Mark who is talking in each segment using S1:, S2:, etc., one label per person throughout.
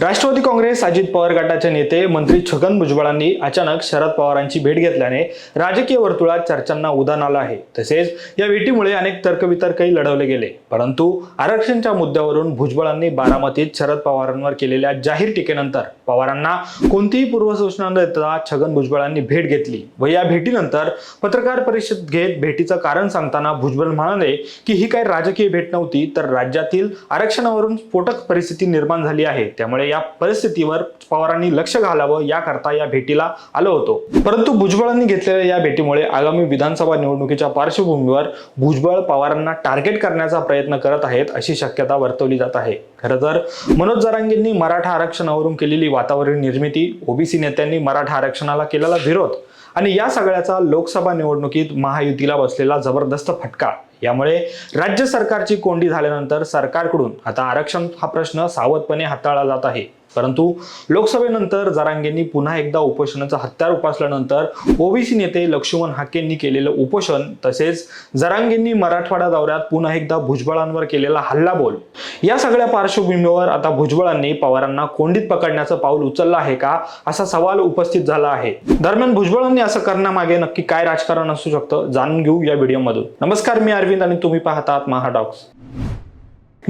S1: राष्ट्रवादी काँग्रेस अजित पवार गटाचे नेते मंत्री छगन भुजबळांनी अचानक शरद पवारांची भेट घेतल्याने राजकीय वर्तुळात चर्चांना उधाण आलं आहे. तसेच या भेटीमुळे अनेक तर्कवितर्कही लढवले गेले. परंतु आरक्षणच्या मुद्द्यावरून भुजबळांनी बारामतीत शरद पवारांवर केलेल्या जाहीर टीकेनंतर पवारांना कोणतीही पूर्वसूचना न देता छगन भुजबळांनी भेट घेतली व या भेटीनंतर पत्रकार परिषद घेत भेटीचं कारण सांगताना भुजबळ म्हणाले की ही काही राजकीय भेट नव्हती तर राज्यातील आरक्षणावरून स्फोटक परिस्थिती निर्माण झाली आहे. त्यामुळे या परिस्थितीवर पवारांनी लक्ष घालावं याकरता या भेटीला आलो होतो. परंतु भुजबळांनी घेतलेल्या या भेटीमुळे आगामी विधानसभा निवडणुकीच्या पार्श्वभूमीवर भुजबळ पवारांना टार्गेट करण्याचा प्रयत्न करत आहेत अशी शक्यता वर्तवली जात आहे. खरं तर मनोज जरांगेंनी मराठा आरक्षणावरून केलेली वातावरण निर्मिती ओबीसी नेत्यांनी मराठा आरक्षणाला केलेला विरोध आणि या सगळ्याचा लोकसभा निवडणुकीत महायुतीला बसलेला जबरदस्त फटका. यामुळे राज्य सरकारची कोंडी झाल्यानंतर सरकारकडून आता आरक्षण हा प्रश्न सावधपणे हाताळला जात आहे. परंतु लोकसभेनंतर जरांगेंनी पुन्हा एकदा उपोषणाचं हत्यार उपासल्यानंतर ओबीसी नेते लक्ष्मण हाकेंनी केलेलं उपोषण तसेच जरांगेंनी मराठवाडा दौऱ्यात पुन्हा एकदा भुजबळांवर केलेला हल्लाबोल. या सगळ्या पार्श्वभूमीवर आता भुजबळांनी पवारांना कोंडीत पकडण्याचं पाऊल उचललं आहे का असा सवाल उपस्थित झाला आहे. दरम्यान भुजबळांनी असं करण्यामागे नक्की काय राजकारण असू शकतं जाणून घेऊ या व्हिडिओमधून. नमस्कार मी अरविंद आणि तुम्ही पाहतात महाडॉक्स.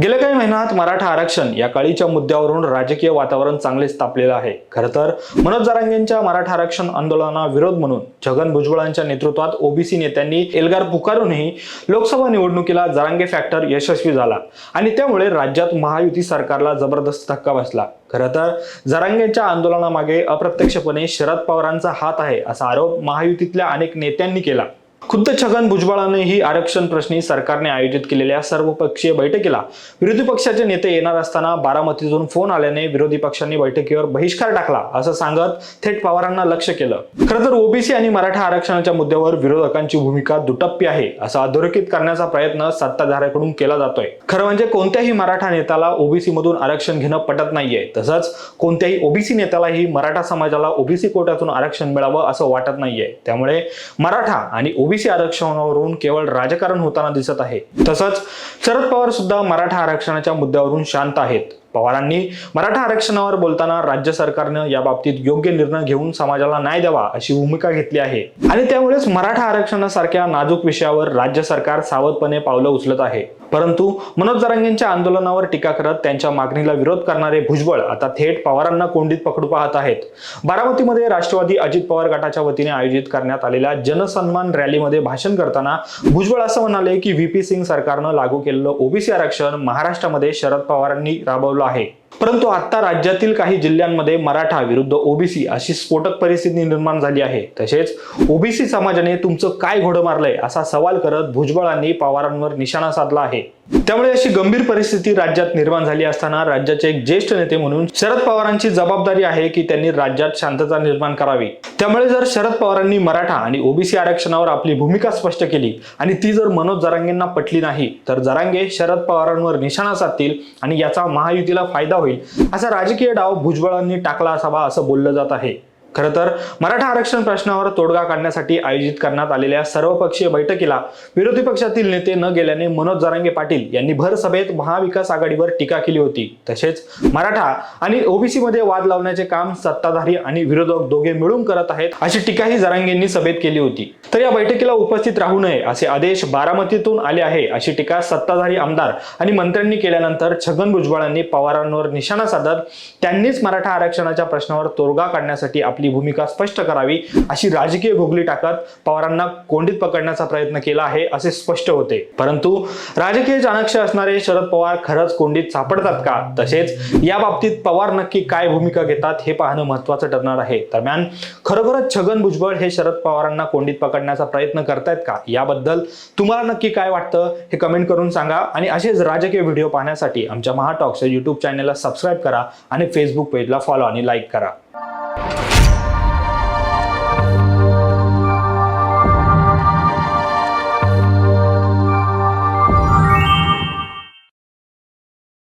S1: गेल्या काही महिन्यात मराठा आरक्षण या काळीच्या मुद्द्यावरून राजकीय वातावरण चांगलेच तापलेलं आहे. खरं तर मनोज जरांगेंच्या मराठा आरक्षण आंदोलना विरोध म्हणून छगन भुजबळांच्या नेतृत्वात ओबीसी नेत्यांनी एल्गार पुकारूनही लोकसभा निवडणुकीला जरांगे फॅक्टर यशस्वी झाला आणि त्यामुळे राज्यात महायुती सरकारला जबरदस्त धक्का बसला. खरं तर जरांगेंच्या आंदोलनामागे अप्रत्यक्षपणे शरद पवारांचा हात आहे असा आरोप महायुतीतल्या अनेक नेत्यांनी केला. खुद्द छगन भुजबळानेही आरक्षण प्रश्नी सरकारने आयोजित केलेल्या सर्वपक्षीय बैठकीला विरोधी पक्षाचे नेते येणार असताना बारामतीतून फोन आल्याने विरोधी पक्षांनी बैठकीवर बहिष्कार टाकला असं सांगत थेट पवारांना लक्ष केलं. खरं तर ओबीसी आणि मराठा आरक्षणाच्या मुद्द्यावर विरोधकांची भूमिका दुटप्पी आहे असं अधोरेखित करण्याचा प्रयत्न सत्ताधाऱ्याकडून केला जातोय. खरं म्हणजे कोणत्याही मराठा नेत्याला ओबीसी मधून आरक्षण घेणं पटत नाहीये तसंच कोणत्याही ओबीसी नेत्यालाही मराठा समाजाला ओबीसी कोट्यातून आरक्षण मिळावं असं वाटत नाहीये. त्यामुळे मराठा आणि ओबीसी आरक्षणावरून केवळ राजकारण होताना दिसत आहे. तसंच शरद पवार सुद्धा मराठा आरक्षणाच्या मुद्द्यावरून शांत आहेत. पवारांनी मराठा आरक्षणावर बोलताना राज्य सरकारनं या बाबतीत योग्य निर्णय घेऊन समाजाला न्याय द्यावा अशी भूमिका घेतली आहे. आणि त्यामुळेच मराठा आरक्षणासारख्या नाजूक विषयावर राज्य सरकार सावधपणे पावलं उचलत आहे. परंतु मनोज जरांगेंच्या आंदोलनावर टीका करत त्यांच्या मागणीला विरोध करणारे भुजबळ आता थेट पवारांना कोंडीत पकडू पाहत आहेत. बारामतीमध्ये राष्ट्रवादी अजित पवार गटाच्या वतीने आयोजित करण्यात आलेल्या जनसन्मान रॅलीमध्ये भाषण करताना भुजबळ असं म्हणाले की व्ही पी सिंग सरकारनं लागू केलेलं ओबीसी आरक्षण महाराष्ट्रामध्ये शरद पवारांनी राबवलं आहे. परंतु आता राज्यातील काही जिल्ह्यांमध्ये मराठा विरुद्ध ओबीसी अशी स्फोटक परिस्थिती निर्माण झाली आहे. तसेच ओबीसी समाजाने तुमचं काय घोडं मारलंय असा सवाल करत भुजबळांनी पवारांवर निशाणा साधला आहे. त्यामुळे अशी गंभीर परिस्थिती राज्यात निर्माण झाली असताना राज्याचे एक ज्येष्ठ नेते म्हणून शरद पवारांची जबाबदारी आहे की त्यांनी राज्यात शांतता निर्माण करावी. त्यामुळे जर शरद पवारांनी मराठा आणि ओबीसी आरक्षणावर आपली भूमिका स्पष्ट केली आणि ती जर मनोज जरांगेंना पटली नाही तर जरांगे शरद पवारांवर निशाणा साधतील आणि याचा महायुतीला फायदा होईल. असा राजकीय डाव भुजबळांनी टाकला असावा असं बोललं जात आहे. खरं तर मराठा आरक्षण प्रश्नावर तोडगा काढण्यासाठी आयोजित करण्यात आलेल्या सर्वपक्षीय बैठकीला विरोधी पक्षातील नेते न गेल्याने मनोज जरांगे पाटील यांनी भर सभेत महाविकास आघाडीवर टीका केली होती. तसेच मराठा आणि ओबीसी मध्ये वाद लावण्याचे काम सत्ताधारी आणि विरोधक दोघे मिळून करत आहेत अशी टीकाही जरांगेंनी सभेत केली होती. तर या बैठकीला उपस्थित राहू नये असे आदेश बारामतीतून आले आहे अशी टीका सत्ताधारी आमदार आणि मंत्र्यांनी केल्यानंतर छगन भुजबळांनी पवारांवर निशाणा साधत त्यांनीच मराठा आरक्षणाच्या प्रश्नावर तोडगा काढण्यासाठी आपली भूमिका स्पष्ट करावी अशी राजकीय भोगली टाकत पवारांना कोंडीत पकडण्याचा प्रयत्न केला आहे असे स्पष्ट होते. परंतु राजकीय चाणक्य असणारे शरद पवार खरंच कोंडीत सापडतात का? तसेच या बाबतीत पवार नक्की काय भूमिका घेतात हे पाहणं महत्वाचं ठरणार आहे. दरम्यान खरोखरच छगन भुजबळ हे शरद पवारांना कोंडीत पकडण्याचा प्रयत्न करतायत का? याबद्दल तुम्हाला नक्की काय वाटतं हे कमेंट करून सांगा आणि असेच राजकीय व्हिडिओ पाहण्यासाठी आमच्या महाटॉक्स युट्यूब चॅनलला सबस्क्राईब करा आणि फेसबुक पेजला फॉलो आणि लाईक करा.